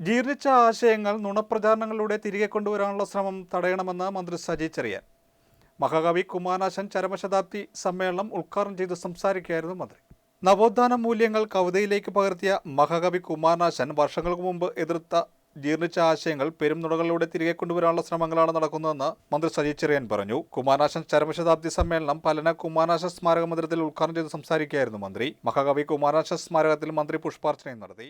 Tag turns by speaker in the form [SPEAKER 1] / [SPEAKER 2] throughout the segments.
[SPEAKER 1] ജീർണിച്ച ആശയങ്ങൾ നുണപ്രചാരണങ്ങളിലൂടെ തിരികെ കൊണ്ടുവരാനുള്ള ശ്രമം തടയണമെന്ന് മന്ത്രി സജി ചെറിയാൻ. മഹാകവി കുമാരനാശൻ ചരമശതാബ്ദി സമ്മേളനം ഉദ്ഘാടനം ചെയ്ത് സംസാരിക്കുകയായിരുന്നു മന്ത്രി. നവോത്ഥാന മൂല്യങ്ങൾ കവിതയിലേക്ക് പകർത്തിയ മഹാകവി കുമാരനാശൻ വർഷങ്ങൾക്ക് മുമ്പ് എതിർത്ത ജീർണിച്ച ആശയങ്ങൾ പെരും പെരുംനുടകളിലൂടെ തിരികെ കൊണ്ടുവരാനുള്ള ശ്രമങ്ങളാണ് നടക്കുന്നതെന്ന് മന്ത്രി സജി ചെറിയൻ പറഞ്ഞു. കുമാരനാശൻ ചരമശതാബ്ദി സമ്മേളനം പലന കുമാരനാശ സ്മാരക മന്ദിരത്തിൽ ഉദ്ഘാടനം ചെയ്ത് സംസാരിക്കുകയായിരുന്നു മന്ത്രി. മഹാകവി കുമാരനാശ സ്മാരകത്തിൽ മന്ത്രി പുഷ്പാർച്ചനയും നടത്തി.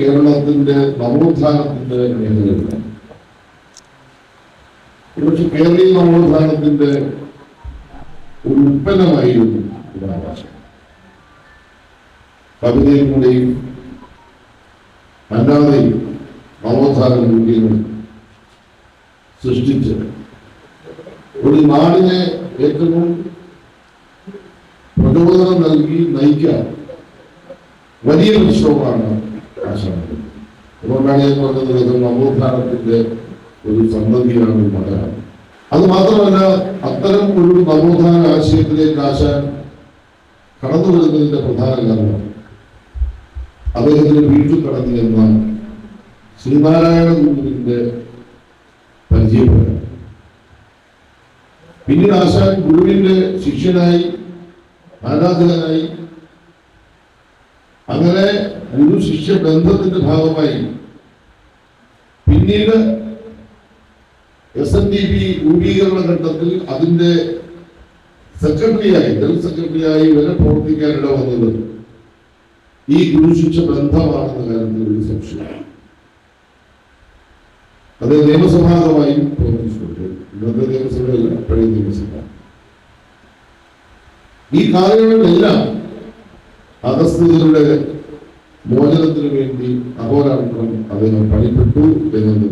[SPEAKER 2] കേരളത്തിന്റെ നവോത്ഥാനത്തിന്റെ കേരളീയ നവോത്ഥാനത്തിന്റെ ഒരു ഉൽപ്പന്നമായിരുന്നു കുമാരനാശൻ. കവിതയിലൂടെയും അല്ലാതെയും നവോത്ഥാന മൂല്യങ്ങൾ സൃഷ്ടിച്ച് ഒരു നാടിനെ ഏറ്റവും പ്രചോദനം നൽകി നയിക്കാൻ വലിയ വിശ്വമാണ് അതുകൊണ്ടാണ് ഞാൻ പറഞ്ഞത് നവോത്ഥാനത്തിന്റെ ഒരു സന്തതിയാണ് മകനാണ് അത് മാത്രമല്ല അത്തരം ഒരു നവോത്ഥാന ആശയത്തിലേക്ക് ആശാൻ കടന്നു വരുന്നതിന്റെ പ്രധാന കാരണം അദ്ദേഹത്തിന് വീട്ടിൽ കടന്നു ചെന്നാൽ ശ്രീനാരായണ ഗുരുവിന്റെ പരിചയപ്പെടൽ പിന്നീട് ആശാൻ ഗുരുവിന്റെ ശിഷ്യനായി ആരാധകനായി അങ്ങനെ ഗുരു ശിഷ്യ ബന്ധത്തിന്റെ ഭാഗമായി പിന്നീട് എസ് എൻ ഡി പി രൂപീകരണ ഘട്ടത്തിൽ അതിന്റെ സെക്രട്ടറിയായി ജനറൽ സെക്രട്ടറിയായി വരെ പ്രവർത്തിക്കാനിട വന്നിരുന്നു ഈ ശിക്ഷ ബന്ധമാണെന്ന കാര്യത്തിൽ ഒരു സംശയം അത് നിയമസഭാംഗമായും പ്രവർത്തിച്ചിട്ടുണ്ട് ഇന്നത്തെ നിയമസഭയല്ല പഴയ നിയമസഭ. ഈ കാലങ്ങളിലെല്ലാം അധസ്ഥിതരുടെ മോചനത്തിന് വേണ്ടി അഹോരാത്രം അദ്ദേഹം പണിപ്പെട്ടു എന്നത്